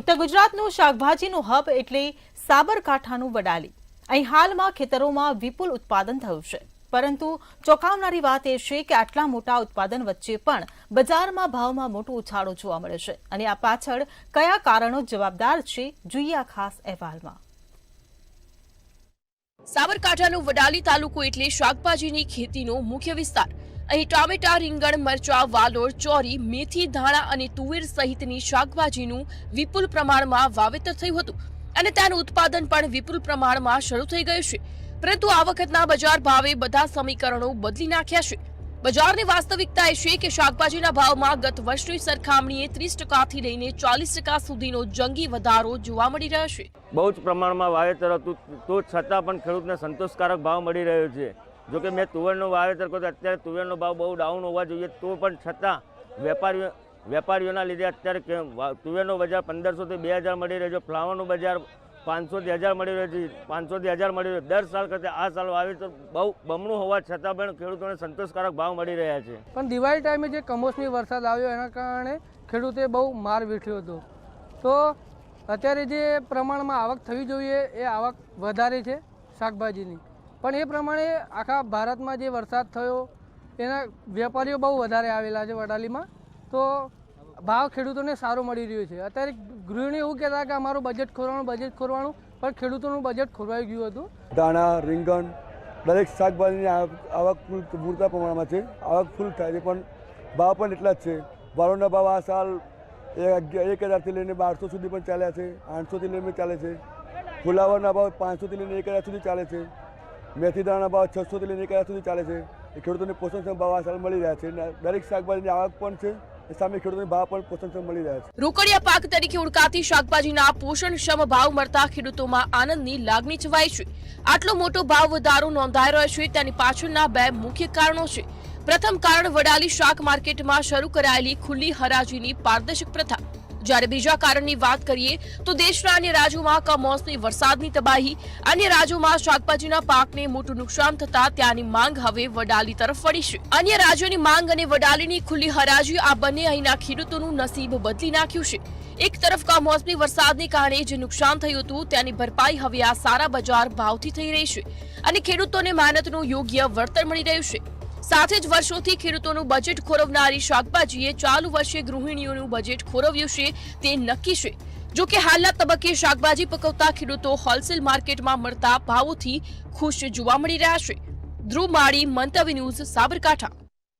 ઉત્તર ગુજરાતનું શાકભાજીનું હબ એટલે સાબરકાંઠાનું વડાલી. અહીં હાલમાં ખેતરોમાં વિપુલ ઉત્પાદન થયું છે. પરંતુ ચોંકાવનારી વાત એ છે કે આટલા મોટા ઉત્પાદન વચ્ચે પણ બજારમાં ભાવમાં મોટો ઉછાળો જોવા મળે છે. અને આ પાછળ કયા કારણો જવાબદાર છે જોઈએ આ ખાસ અહેવાલમાં. સાબરકાંઠાનો વડાલી તાલુકો એટલે શાકભાજીની ખેતીનો મુખ્ય વિસ્તાર. અહીં ટામેટા, રીંગણ, મરચા, વાલોળ, ચોરી, મેથી, ધાણા અને તુવેર સહિતની શાકભાજીનું વિપુલ પ્રમાણમાં વાવેતર થયું હતું અને તેનું ઉત્પાદન પણ વિપુલ પ્રમાણમાં શરૂ થઈ ગયું છે. પરંતુ આ વખતના બજાર ભાવે બધા સમીકરણો બદલી નાખ્યા છે. બજારની વાસ્તવિકતા એ છે કે શાકભાજીના ભાવમાં ગત વર્ષની સરખામણીએ ત્રીસ ટકાથી લઈને ચાલીસ ટકા સુધીનો જંગી વધારો જોવા મળી રહ્યો છે. બહુ જ પ્રમાણમાં વાવેતર હતું, તો છતાં પણ ખેડૂતને સંતોષકારક ભાવ મળી રહ્યો છે. જો કે મેં તુવેરનું વાવેતર કર્યું અત્યારે તુવેરનો ભાવ બહુ ડાઉન હોવા જોઈએ. તો પણ છતાં વેપારીઓ, વેપારીઓના લીધે અત્યારે તુવેરનો બજાર પંદરસોથી બે હજાર મળી રહ્યો છે. ફ્લાવરનું બજાર પાંચસોથી હજાર મળી રહ્યો છે. પાંચસોથી હજાર મળી રહ્યો. દર સાલ કરતાં આ સાલ વાવેતર બહુ બમણું હોવા છતાં પણ ખેડૂતોને સંતોષકારક ભાવ મળી રહ્યા છે. પણ દિવાળી ટાઈમે જે કમોસમી વરસાદ આવ્યો એના કારણે ખેડૂતે બહુ માર વેઠ્યો હતો. તો અત્યારે જે પ્રમાણમાં આવક થવી જોઈએ એ આવક વધારે છે શાકભાજીની. પણ એ પ્રમાણે આખા ભારતમાં જે વરસાદ થયો, એના વેપારીઓ બહુ વધારે આવેલા છે વડાલીમાં. તો ભાવ ખેડૂતોને સારો મળી રહ્યો છે. અત્યારે ગૃહિણી એવું કહેતા કે અમારું બજેટ ખોરવાનું બજેટ ખોરવાનું, પણ ખેડૂતોનું બજેટ ખોરવાઈ ગયું હતું. દાણા, રીંગણ, દરેક શાકભાજીની આવક પૂરતા પ્રમાણમાં છે. આવક ફૂલ થાય છે, પણ ભાવ પણ એટલા જ છે. વાળોના ભાવ આ સાલ એક હજારથી લઈને બારસો સુધી પણ ચાલ્યા છે. આઠસોથી લઈને ચાલે છે. ફુલાવરના ભાવ પાંચસોથી લઈને એક હજાર સુધી ચાલે છે. મેથી દાણાના ભાવ છસોથી લઈને એક હજાર સુધી ચાલે છે. એ ખેડૂતોને પોષણક્ષમ ભાવ આ સાલ મળી રહ્યા છે દરેક શાકભાજીની આવક પણ છે. સામે ખેડૂતોને ભાવ પણ પોષણક્ષમ મળી રહ્યા છે. રોકડિયા પાક તરીકે ઓળખાતી શાકભાજીના પોષણક્ષમ ભાવ મળતા ખેડૂતોમાં આનંદની લાગણી છવાય છે. આટલો મોટો ભાવ વધારો નોંધાઈ રહ્યો છે. તેની પાછળના બે મુખ્ય કારણો છે. પ્રથમ કારણ, વડાલી શાક માર્કેટમાં શરૂ કરાયેલી ખુલ્લી હરાજીની પારદર્શક પ્રથા. જ્યારે બીજા કારણની વાત કરીએ તો દેશના અન્ય રાજ્યોમાં કમોસમી વરસાદની તબાહી. અન્ય રાજ્યોમાં શાકભાજીના પાકને મોટું નુકસાન થતા ત્યાંની માંગ હવે વડાલી તરફ વળી છે. અન્ય રાજ્યોની માંગ અને વડાલીની ખુલ્લી હરાજી આ બંને અહીંના ખેડૂતોનું નસીબ બદલી નાખ્યું છે. એક તરફ કમોસમી વરસાદને કારણે જે નુકસાન થયું હતું તેની ભરપાઈ હવે આ સારા બજાર ભાવથી થઈ રહી છે અને ખેડૂતોને મહેનતનું યોગ્ય વળતર મળી રહ્યું છે. સાથે જ વર્ષોથી ખેડૂતોનું બજેટ ખોરવનારી શાકભાજીએ ચાલુ વર્ષે ગૃહિણીઓનું બજેટ ખોરવ્યું છે, તે નક્કી છે. જો કે હાલના તબક્કે શાકભાજી પકવતા ખેડૂતો હોલસેલ માર્કેટમાં મળતા ભાવોથી ખુશ જોવા મળી રહ્યા છે. ધ્રુવ માળી, મંતવ્ય ન્યૂઝ, સાબરકાંઠા.